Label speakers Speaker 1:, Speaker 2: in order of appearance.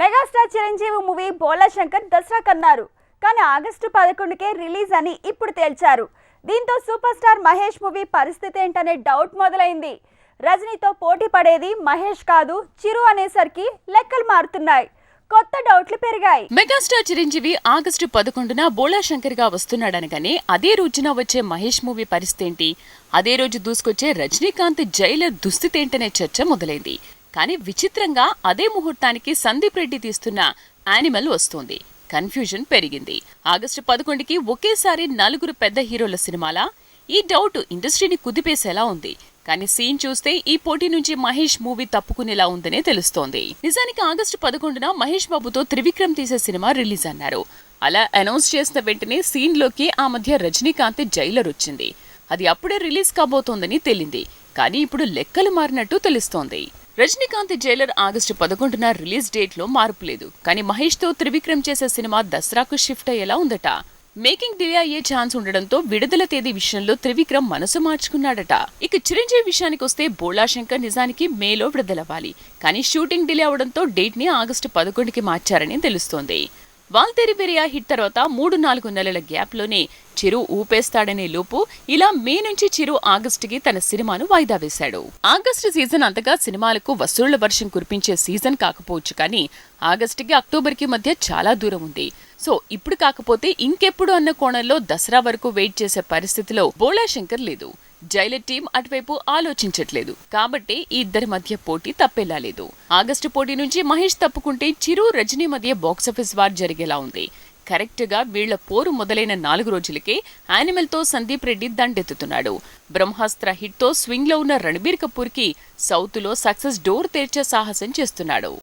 Speaker 1: Megastar Chiranjeevi movie Bhola Shankar Dasara కన్నారు. కానీ August పదకొండుకే release అని ఇప్పుడు తేల్చారు. దీంతో సూపర్ స్టార్ మహేష్ మూవీ పరిస్థితి ఏంటనే డౌట్ మొదలైంది. రజనీతో పోటీ పడేది మహేష్ కాదు చిరు అనేసరికి లెక్కలు మారుతున్నాయి. కొత్త డౌట్లు పెరిగాయి.
Speaker 2: మెగాస్టార్ చిరంజీవి ఆగస్టు పదకొండున బోళా శంకర్గా వస్తున్నాడనగానే అదే రోజున వచ్చే మహేష్ మూవీ పరిస్థితి ఏంటి? అదే రోజు దూసుకొచ్చే రజనీకాంత్ జైలర్ దుస్థితి ఏంటనే చర్చ మొదలైంది. కానీ విచిత్రంగా అదే ముహూర్తానికి సందీప్ రెడ్డి తీస్తున్న యానిమల్ వస్తోంది. కన్ఫ్యూజన్ పెరిగింది. ఆగస్టు పదకొండుకి ఒకేసారి నలుగురు పెద్ద హీరోల సినిమాలా. ఈ డౌట్ ఇండస్ట్రీని కుదిపేసేలా ఉంది. కానీ సీన్ చూస్తే ఈ పోటీ నుంచి మహేష్ మూవీ తప్పుకునేలా ఉందనే తెలుస్తోంది. నిజానికి ఆగస్టు పదకొండున మహేష్ బాబుతో త్రివిక్రమ్ తీసే సినిమా రిలీజ్ అన్నారు. అలా అనౌన్స్ చేసిన వెంటనే సీన్లోకి ఆ మధ్య రజనీకాంత్ జైలర్ వచ్చింది. అది అప్పుడే రిలీజ్ కాబోతోందని తేలింది. కానీ ఇప్పుడు లెక్కలు మారినట్టు తెలుస్తోంది. రజనీకాంత్ జైలర్ ఆగస్టు పదకొండున రిలీజ్ డేట్లో మార్పు లేదు. కానీ మహేష్తో త్రివిక్రమ్ చేసే సినిమా దసరాకు షిఫ్ట్ అయ్యేలా ఉందట. మేకింగ్ డిలే అయ్యే ఛాన్స్ ఉండడంతో విడుదల తేదీ విషయంలో త్రివిక్రమ్ మనసు మార్చుకున్నాడట. ఇక చిరంజీవి విషయానికి వస్తే బోళా శంకర్ నిజానికి మేలో విడుదలవ్వాలి. కానీ షూటింగ్ డిలే అవడంతో డేట్ని ఆగస్టు పదకొండుకి మార్చారని తెలుస్తోంది. వాల్తేరి పెరియా హిట్ తర్వాత మూడు నాలుగు నెలల గ్యాప్లోనే చిరు ఊపేస్తాడనే లోపు ఇలా మే నుంచి చిరు ఆగస్టుకి తన సినిమాను వాయిదా వేశాడు. ఆగస్టు సీజన్ అంతగా సినిమాలకు వసూళ్ళ వర్షం కురిపించే సీజన్ కాకపోవచ్చు కానీ ఆగస్టుకి అక్టోబర్కి మధ్య చాలా దూరం ఉంది. సో ఇప్పుడు కాకపోతే ఇంకెప్పుడు అన్న కోణంలో దసరా వరకు వెయిట్ చేసే పరిస్థితిలో బోళా శంకర్ లేదు. జైలర్ టీం అటువైపు ఆలోచించట్లేదు. కాబట్టి ఈ ఇద్దరి మధ్య పోటీ తప్పేలా లేదు. ఆగస్టు పోటీ నుంచి మహేష్ తప్పుకుంటే చిరు రజనీ మధ్య బాక్సాఫీస్ వార్ జరిగేలా ఉంది. కరెక్ట్గా వీళ్ళ పోరు మొదలైన నాలుగు రోజులకే యానిమల్తో సందీప్ రెడ్డి దండెత్తుతున్నాడు. బ్రహ్మాస్త్ర హిట్తో స్వింగ్లో ఉన్న రణబీర్ కపూర్కి సౌత్లో సక్సెస్ డోర్ తెరిచే సాహసం చేస్తున్నాడు.